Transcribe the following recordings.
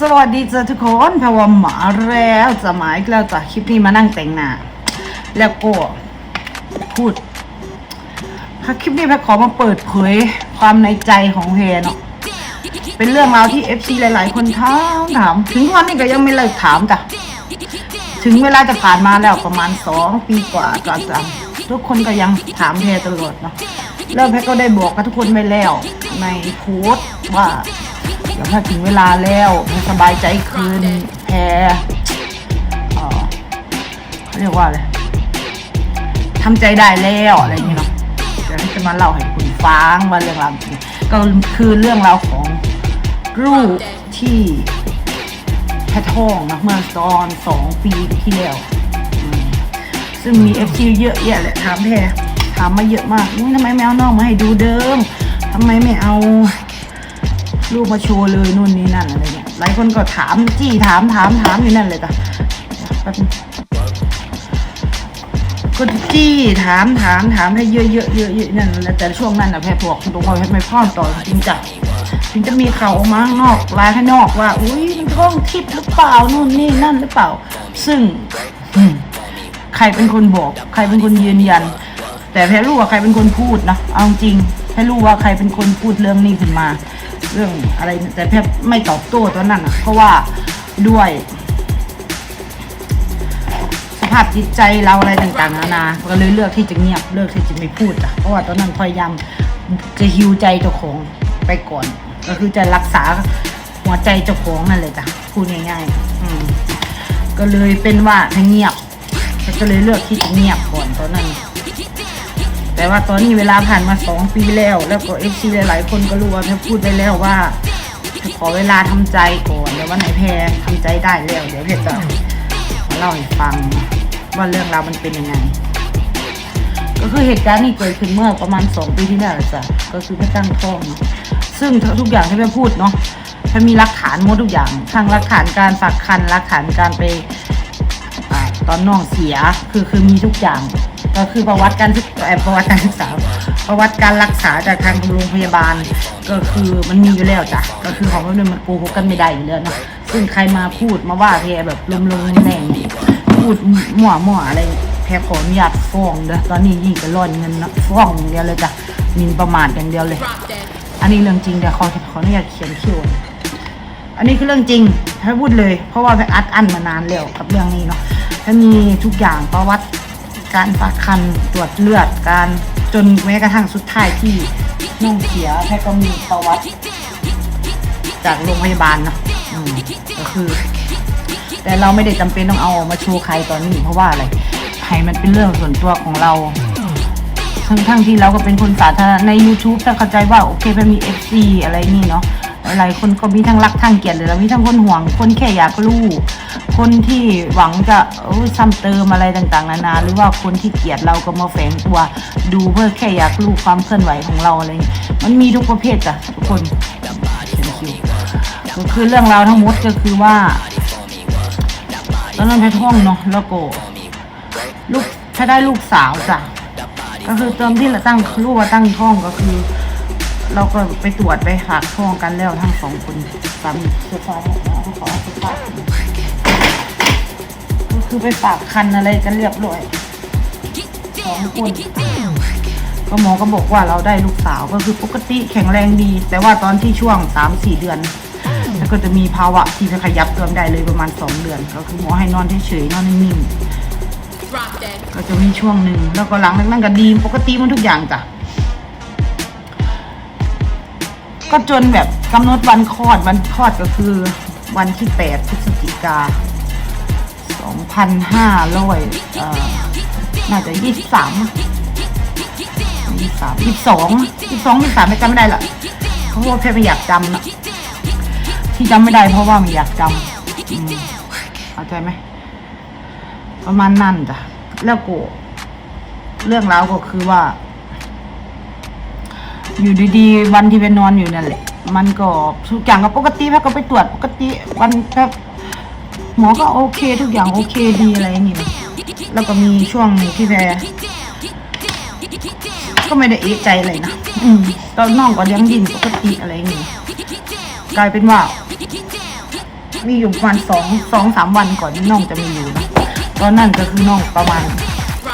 สวัสดีจ้าทุกคนพาวามาแล้วจะมาอีกแล้วจ้ะคลิปนี้มานั่งแต่งหน้า แล้วก็พูดค่ะคลิปนี้แพทขอมาเปิดเผยความในใจของเพเนาะเป็นเรื่องราวที่ FC หลาย ๆ คนถามถาม ถึงวันนี้ก็ยังไม่เลิกถามจ้ะถึงเวลาจะผ่านมาแล้วประมาณสองปีกว่าก็จะทุกคนก็ยังถามเพตลอดเนาะแล้วแพทก็ได้บอกกับทุกคนไปแล้ว ในโพสต์ว่า เดี๋ยวถ้าถึงเวลาแล้วให้สบายใจคืนแพรเขาเรียกว่าอะไรทำใจได้แล้วอะไรอย่างเงี้ยเนาะเดี๋ยวจะมาเล่าให้คุณฟังว่าเรื่องราวก็คือเรื่องราวของรูปที่แพทท่องนะเมื่อตอนสองปีที่แล้ว ซึ่งมีเอฟซีเยอะแยะแหละถามแพรถามมาเยอะมากนี่ทำไมไม่เอาน้องมาให้ดูเดิมทำไมไม่เอา รูปมาโชว์เลยนู่นนี่นั่นอะไรเงี้ยหลายคนก็ถามจี้ถามถามถามอยู่นั่นเลยจ้ะก็จี้ถามถามถามให้เยอะเยอะเยอะเยอะนั่นแหละแต่ช่วงนั้นอะแพทบอกตรงว่าแพรไม่พ่อต่อจริงจังถึงจะมีข่าวออกมาข้างนอกลายข้างนอกว่า อุ้ยมันท้องทิพย์หรือเปล่านู่นนี่นั่นหรือเปล่า ซึ่งใครเป็นคนบอก ใครเป็นคนยืนยัน แต่แพทย์รู้ว่าใครเป็นคนพูดนะเอาจริงแพทย์รู้ว่าใครเป็นคนพูดเรื่องนี้ขึ้นมา เรื่องอะไรแต่แพทย์ไม่ตอบโต้ตอนนั้นอะเพราะว่าด้วย สภาพจิตใจเราอะไรต่างๆนานาก็เลยเลือกที่จะเงียบเลือกที่จะไม่พูดอะเพราะว่าตอนนั้นพยายามจะฮิวใจเจ้าของไปก่อน ก็คือจะรักษาหัวใจเจ้าของนั่นเลยจ้ะพูดง่ายๆอืมก็เลยเป็นว่าถ้าเงียบก็เลยเลือกที่จะเงียบก่อนตอนนั้น แต่ว่าตอนนี้เวลาผ่านมาสองปีแล้ว แล้วก็เอฟซีหลาย ๆ คนก็รู้ว่าแพรพูดไปแล้วว่าขอเวลาทำใจก่อนเดี๋ยววันไหนแพรทำใจได้แล้วเดี๋ยวแพรจะมาเล่าให้ฟังว่าเรื่องราวมันเป็นยังไง ก็คือเหตุการณ์นี้เกิดขึ้นเมื่อประมาณสองปีที่แล้วจ้ะก็คือแพรตั้งท้องซึ่งทุกอย่างที่แพรพูดเนาะแพรมีหลักฐานหมดทุกอย่างทั้งหลักฐานการฝากคันหลักฐานการไปอตอนน้องเสียคือคือมีทุกอย่าง ก็คือประวัติการศึกเอ่อประวัติการศึกษา ประวัติการรักษาจากทางโรงพยาบาล ก็คือมันมีอยู่แล้วจ้ะก็คือของมันมันโกหกกันไม่ได้อยู่แล้วนะซึ่งใครมาพูดมาว่าแพรแบบลมๆแรงพูดหมั่วมั่วอะไรแพรขออนุญาตฟ้องเด้อตอนนี้ยิ่งจะร่อนเงินนะฟ้องอย่างเดียวเลยจ้ะมินประมาทอย่างเดียวเลย อันนี้เรื่องจริงแต่ขอขออนุญาตเขียนคิวอันนี้คือเรื่องจริงถ้าพูดเลย เพราะว่าไปอัดอั้นมานานแล้วกับเรื่องนี้เนาะถ้ามีทุกอย่างประวัติ การฝากคันตรวจเลือดการจนแม้กระทั่งสุดท้ายที่น้องเสียแพทย์ก็มีประวัติจากโรงพยาบาลนะก็คือ แต่เราไม่ได้จำเป็นต้องเอามาโชว์ใครตอนนี้เพราะว่าอะไรให้มันเป็นเรื่องส่วนตัวของเราทั้งทั้งที่เราก็เป็นคนสาธารณะใน YouTube ถ้าเข้าใจว่าโอเคมันมี FC อะไรนี่เนาะหลายคนก็มีทั้งรักทั้งเกลียดเลยแล้วมีทั้งคนห่วงคนแค่อยากรู้ คนที่หวังจะเอ้ยซ้ำเติมอะไรต่างๆ นานา หรือว่าคนที่เกลียดเราก็มาแฝงตัว ดูเพื่อแค่อยากรู้ความเคลื่อนไหวของเราอะไรมันมีทุกประเภทจ้ะทุกคนก็คือเรื่องราวทั้งหมดก็คือว่าตอนนั้นแพทย์ห้องเนาะแล้วก็ลูกถ้าได้ลูกสาวจ้ะก็คือเติมที่เราตั้งรู้ว่าตั้งท้องก็คือ เราก็ไปตรวจไปฝากท้องกันแล้วทั้งสองคนสามีเสื้อผ้าเขาขอเสื้อผ้าก็ คือไปฝากคันอะไรกันเรียบร้อยสองคนก็หมอก็บอกว่าเราได้ลูกสาวก็คือปกติแข็งแรงดี แต่ว่าตอนที่ช่วงสามสี่เดือน แล้วก็จะมีภาวะที่จะขยับตัวไม่ได้เลยประมาณสองเดือน ก็คือหมอให้นอนเฉยๆนอนนิ่งๆก็จะมีช่วงหนึ่งแล้วก็หลังจากนั้นก็ดีปกติมันทุกอย่างจ้ะก็จนแบบกำหนดวันคลอดวันคลอดก็คือวันที่แปดพฤศจิกา สองพันห้าร้อยเอ่อน่าจะยี่สิบสามยี่สามยี่สองยี่สองยี่สามไม่จำไม่ได้ละเพราะว่าแค่ไม่อยากจำนะที่จำไม่ได้เพราะว่าไม่อยากจำอืมเข้าใจไหมประมาณนั่นจ้ะแล้วก็เรื่องราวก็คือว่า อยู่ดีๆ วันที่ไปนอนอยู่นั่นแหละ มันก็ทุกอย่างก็ปกติแพทย์ก็ไปตรวจปกติวันแพทย์ หมอก็โอเคทุกอย่างโอเคดีอะไรอย่างงี้นะแล้วก็มีช่วงที่แพรก็ไม่ได้เอะใจอะไรนะอืมตอนน้องก็ยังดินปกติอะไรอย่างงี้กลายเป็นว่า มีอยู่ประมาณสองสองสามวันก่อนที่น้องจะมาอยู่นะตอนนั้นก็คือน้องประมาณ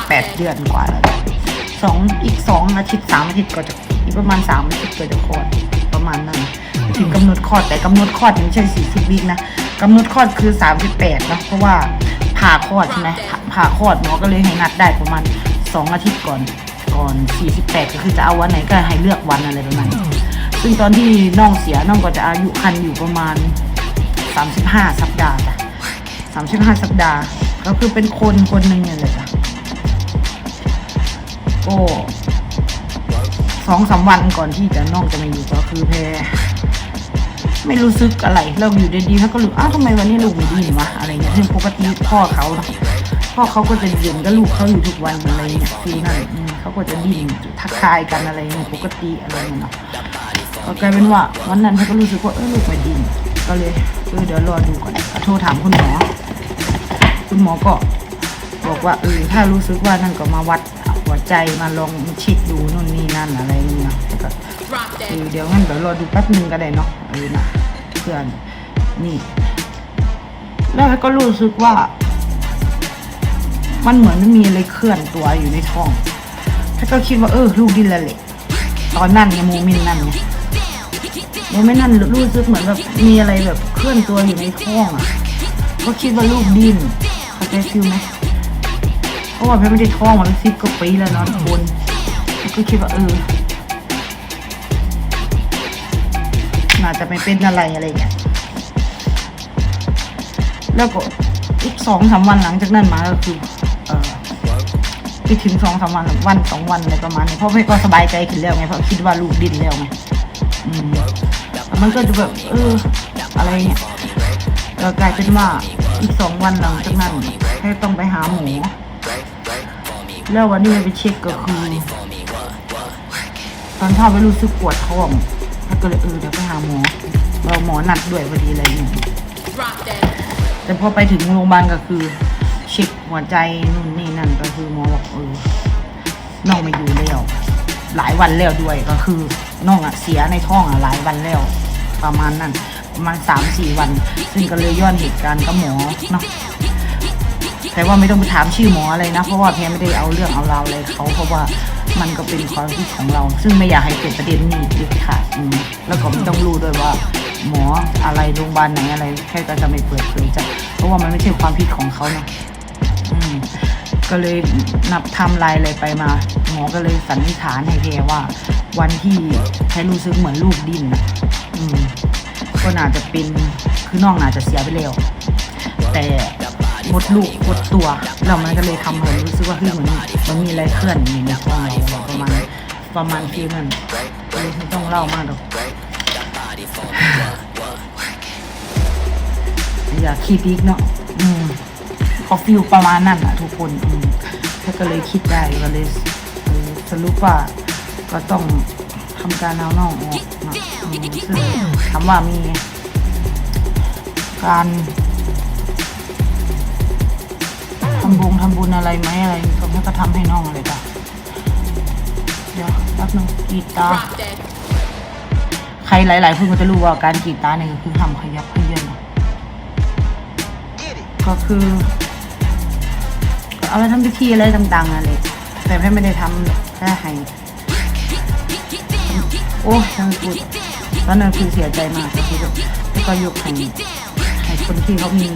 แปดเดือนกว่าแล้วสองอีกสองอาทิตย์สามอาทิตย์ก็จะอีกประมาณสามอาทิตย์ก็จะคลอดประมาณนั้นถึงกำหนดคลอดแต่กำหนดคลอดยังไม่ใช่สี่สิบวินะ กำหนดคลอดคือสามสิบแปดนะเพราะว่าผ่าคลอดใช่ไหมผ่าคลอดหมอก็เลยให้นัดได้ประมาณสองอาทิตย์ก่อนก่อนสี่สิบแปดก็คือจะเอาวันไหนก็ให้เลือกวันอะไรประมาณนี้ซึ่งตอนที่น้องเสียน้องก็จะอายุคันอยู่ประมาณสามสิบห้าสัปดาห์จ้ะสามสิบห้าสัปดาห์ ก็คือเป็นคนคนหนึ่งเนี่ยเลยจ้ะก็สองสามวันก่อนที่จะน้องจะมาอยู่ก็คือแพร ไม่รู้สึกอะไรเราอยู่ดีๆแล้วก็รู้อ้าวทำไมวันนี้ลูกไม่ดีวะอะไรเงี้ยซึ่งปกติพ่อเขาพ่อเขาก็จะเย็นกับลูกเขาอยู่ทุกวันอะไรเงี้ยคือนั่นเขาก็จะดิ้นทักทายกันอะไรเงี้ยปกติอะไรเงี้ยเนาะก็กลายเป็นว่าวันนั้นเขาก็รู้สึกว่าเออลูกไม่ดีก็เลยเออเดี๋ยวรอดูก่อนโทรถามคุณหมอคุณหมอก็บอกว่าเออถ้ารู้สึกว่านั่นก็มาวัดหัวใจมาลองชิดดูนู่นนี่นั่นอะไรเงี้ย ก็เออเดี๋ยวงั้นเดี๋ยวรอดูแป๊บหนึ่งก็ได้เนาะเออนะเพื่อนนี่ แล้วก็รู้สึกว่า มันเหมือนมีอะไรเคลื่อนตัวอยู่ในท้องแล้วก็คิดว่าเออลูกดิ้นและแหละตอนนั้นไงโมเมนต์นั้นไงโมเมนต์นั้นรู้สึกเหมือนแบบมีอะไรแบบเคลื่อนตัวอยู่ในท้องอะก็คิดว่าลูกดิ้นเข้าใจฟิลไหมเพราะว่าเพชรไม่ได้ท้องมาเป็นสิบกว่าปีแล้วเนาะทุกคนก็คิดว่าเออาจะไม่เป็นอะไรอะไรเงี้ยแล้วก็อีกสองสามวันหลังจากนั้นมาก็คือเออไปถึงสองสามวันวันสองวันอะไรประมาณนี้เพราะไม่ก็สบายใจขึ้นแล้วไงเพราะคิดว่าลูกดินแล้วไงอืมแล้วมันก็จะแบบเอออะไรเงี้ยก็กลายเป็นว่าอีกสองวันหลังจากนั้นให้ต้องไปหาหมอแล้ววันนี้ไปเช็คก็คือตอนเช้าไปรู้สึกปวดท้อง ก็เลยเออเดี๋ยวไปหาหมอเราหมอนัดด้วยพอดีอะไรอย่างเงี้ยแต่พอไปถึงโรงพยาบาลก็คือเช็คหัวใจนู่นนี่นั่นก็คือหมอบอกเออน้องไม่อยู่แล้วหลายวันแล้วด้วยก็คือน้องอะเสียในท้องอะหลายวันแล้ว ประมาณนั้นประมาณสามสี่วัน ซึ่งก็เลยย้อนเหตุการณ์กับหมอเนาะแต่ว่าไม่ต้องไปถามชื่อหมออะไรนะ เพราะว่าแพรไม่ได้เอาเรื่องเอาราวอะไรเขาเพราะว่า มันก็เป็นความคิดของเรา ซึ่งไม่อยากให้เกิดประเด็นนี้เด็ดขาดอืมแล้วก็ไม่ต้องรู้ด้วยว่า หมออะไรโรงพยาบาลไหนอะไรแค่ก็จะไม่เปิดเผยจ้ะเพราะว่ามันไม่ใช่ความผิดของเขาเนาะอืมก็เลยนับไทำลายอะไรไปมา หมอก็เลยสันนิษฐานให้แพรว่า วันที่แพรรู้สึกเหมือนลูกดิ้นนะอืมก็น่าจะเป็นคือน้องน่าจะเสียไปแล้วแต่ มดลูกมดตัวแล้วมันก็เลยทำให้รู้สึกว่าเฮ้ยเหมือนมันมีอะไรเคลื่อนอยู่ในท้องเราประมาณประมาณฟีลนั้นเลยไม่ต้องเล่ามากหรอกอย่าคิดอีกเนาะอืมพอฟิลประมาณนั้นอะทุกคนอืมถ้าก็เลยคิดได้ก็เลยสรุปว่าก็ต้องทำการเอาน้องออกเนะอืมซึ่งถามว่ามีการำบุญทำบุญอะไรไหมอะไรก็ไม่ก็ทำให้น้องอะไรจ้ะเดี๋ยวแป๊บนึงกรีดตาใครหลายๆคนก็จะรู้ว่าการกรีดตาเนี่ยก็คือทำขยับขยื่นเนาะก็คือก็เอาไปทำพิธีอะไรต่างๆอะไรแต่แม่ไม่ได้ทำหรอกแค่ให้โอ้ยช่างพูดตอนนั้นคือเสียใจมากก็คือแบบแล้วก็ยกให้ให้คนที่เขามี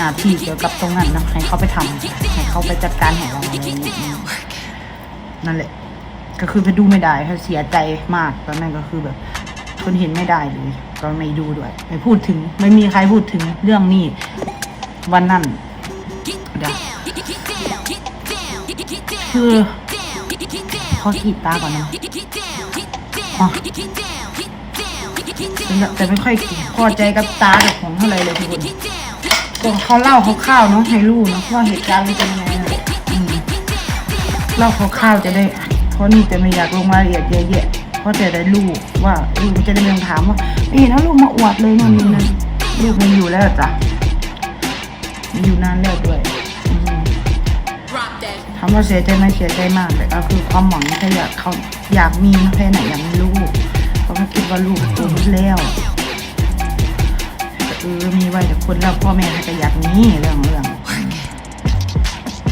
หน้าที่เกี่ยวกับตรงนั้นนะให้เขาไปทำให้เขาไปจัดการให้เราอะไรนั่นแหละ ก็คือไปดูไม่ได้เขาเสียใจมากตอนนั้นก็คือแบบคนเห็นไม่ได้เลยก็ไม่ดูด้วยไม่พูดถึง ไม่มีใครพูดถึงเรื่องนี้ วันนั้นเดี๋ยวคือขอกรีดตาก่อนนะแต่ไม่ค่อยพอใจกับตากับของเท่าไรเลยทุกคน ก็เขาเล่าคร่าวๆเนาะให้รู้เนาะว่าเหตุการณ์มันเป็นยังไงนะอืมเล่าคร่าวๆจะได้ เพราะนี่จะไม่อยากลงรายละเอียดเยอะแยะเพราะจะได้รู้ว่าเออมันจะได้ไม่ต้องถามว่าไม่เห็นเอาลูกมาอวดเลยนู่นนี่นั่นลูกมันอยู่แล้วจ้ะมันอยู่นานแล้วด้วยอืมถามว่าเสียใจไหมเสียใจมากแต่ก็คือความหวังแค่อยากเขาอยากมีนะแค่ไหนอยากมีลูกเพราะเขาคิดว่าลูกโตแล้ว คนแล้วพ่อแม่ก็อยากนี้เรื่องเรื่อง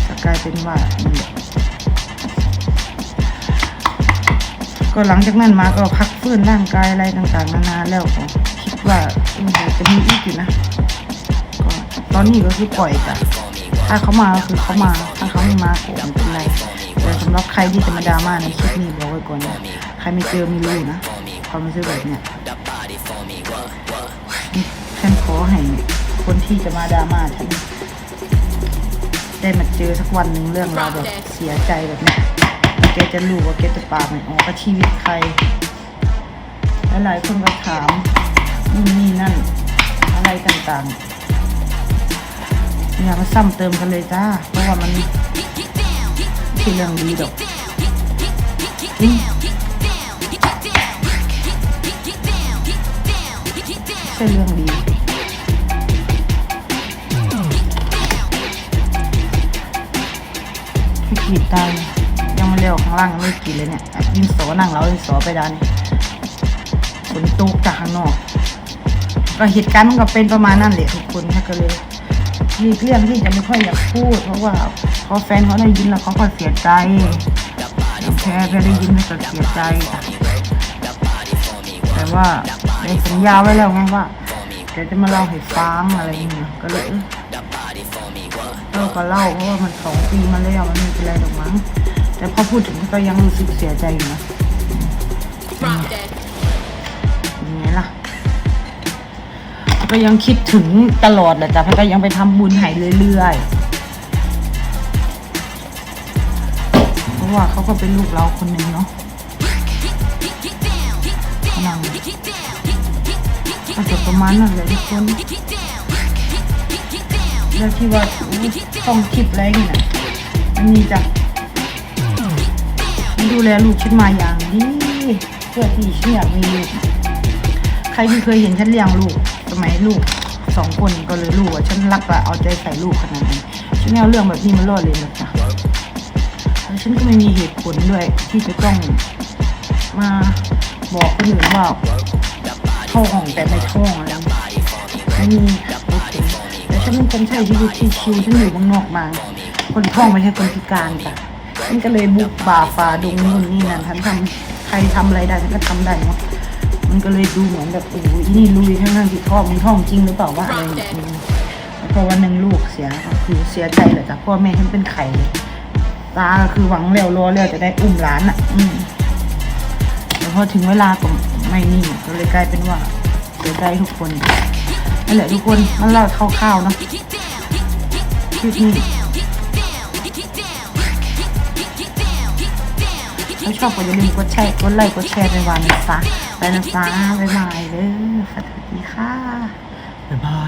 ก็กลายเป็นว่า ก็หลังจากนั้นมาก็พักฟื้นร่างกายอะไรต่างๆ นานาแล้วก็คิดว่าจะมีอีกอยู่นะก็ตอนนี้ก็คือปล่อยจ้ะถ้าเขามาคือเขามาถ้าเขาไม่มาก็ไม่เป็นไรแต่สำหรับใครที่จะมาดราม่าในคลิปนี้บอกไว้ก่อนนะใครไม่เจอไม่รู้นะความรู้สึกแบบเนี้ยฉันขอให้ คนที่จะมาดราม่าฉันได้มาเจอสักวันหนึ่งเรื่องราวแบบเสียใจแบบเนี้ยแกจะรู้ว่าแกจะปากไม่ออกกับชีวิตใครและหลายคนก็ถามนู่นนี่นั่น อะไรต่างๆอย่ามาซ้ำเติมกันเลยจ้า เพราะว่ามันไม่ใช่เรื่องดีดอกจริงใช่เรื่องดี ขีดตายยังไม่เร็วข้างล่างยังไม่กินเลยเนี่ยยินโสนั่งเรายินไปด้านนี้ฝนตกจากข้างนอกก็เหตุการณ์มันก็เป็นประมาณนั้นแหละทุกคนค่ะก็เลยมีเรื่องที่จะไม่ค่อยอยากพูด เพราะว่าพอแฟนเขาได้ยินแล้วเขาก็เสียใจแค่ไปได้ยินแล้วก็เสียใจ แต่ว่าได้สัญญาไว้แล้วไงว่าเดี๋ยวจะมาเล่าให้ฟังอะไรอย่างเงี้ยก็เลย ออเล่าก็เล่าเพราะว่ามันสองปีมาแล้วมันไม่เป็นไรหรอกมั้ง แต่พอพูดถึงก็ยังรู้สึกเสียใจอยู่นะยังไงล่ะ ก็ยังคิดถึงตลอดแหละจ้ะพราะก็ยังไปทำบุญให้เรื่อยๆ เพราะว่าเขาก็เป็นลูกเราคนหนึ่งเนาะเขานั่งก็จะประมาณนั้นเลยทุกคน แล้วที่ว่าต้องคลิปอะไรนี่นะมันมีจ้ะฉันดูแลลูกฉันมาอย่างดีเพื่อที่ฉันอยากมีลูกใครที่เคยเห็นฉันเลี้ยงลูกสมัยลูกสองคนก็เลยรู้ว่าฉันรักและเอาใจใส่ลูกขนาดไหนฉันไม่เอาเรื่องแบบนี้มาล่อดเลยนะจ๊ะแล้วฉันก็ไม่มีเหตุผลด้วยที่จะต้องมาบอกคนอื่นว่าท้องแต่ไม่ท้องอะไรไม่มี ฉันเป็นคนใช้ชีวิตชิวๆฉันอยู่ข้างนอกมา คนท้องไม่ใช่คนพิการจ้ะฉันก็เลยบุกป่าฝ่าดงนู่นนี่นั่นฉันทำใครทำอะไรได้ฉันก็ทำได้เนาะมันก็เลยดูเหมือนแบบโอ้ยนี่ลุยทั้งนั้นที่ท้องมันท้องจริงหรือเปล่าวะอะไรอย่างเงี้ยแล้วพอวันหนึ่งลูกเสียก็คือเสียใจแหละจ้ะพ่อแม่ฉันเป็นไข่ตาก็คือหวังเร็วรอเร็วจะได้อุ้มหลานอะ อืมแต่พอถึงเวลาก็ไม่นี่ก็เลยกลายเป็นว่าเสียใจทุกคน นั่นแหละทุกคนมันเล่าคร่าวๆนะคลิปนี้ถ้าชอบก็อย่าลืมกดแชร์กดไลค์กดแชร์ไปวันนะจ๊ะไปนะจ๊ะบ๊ายบายเด้อสวัสดีค่ะบ๊ายบาย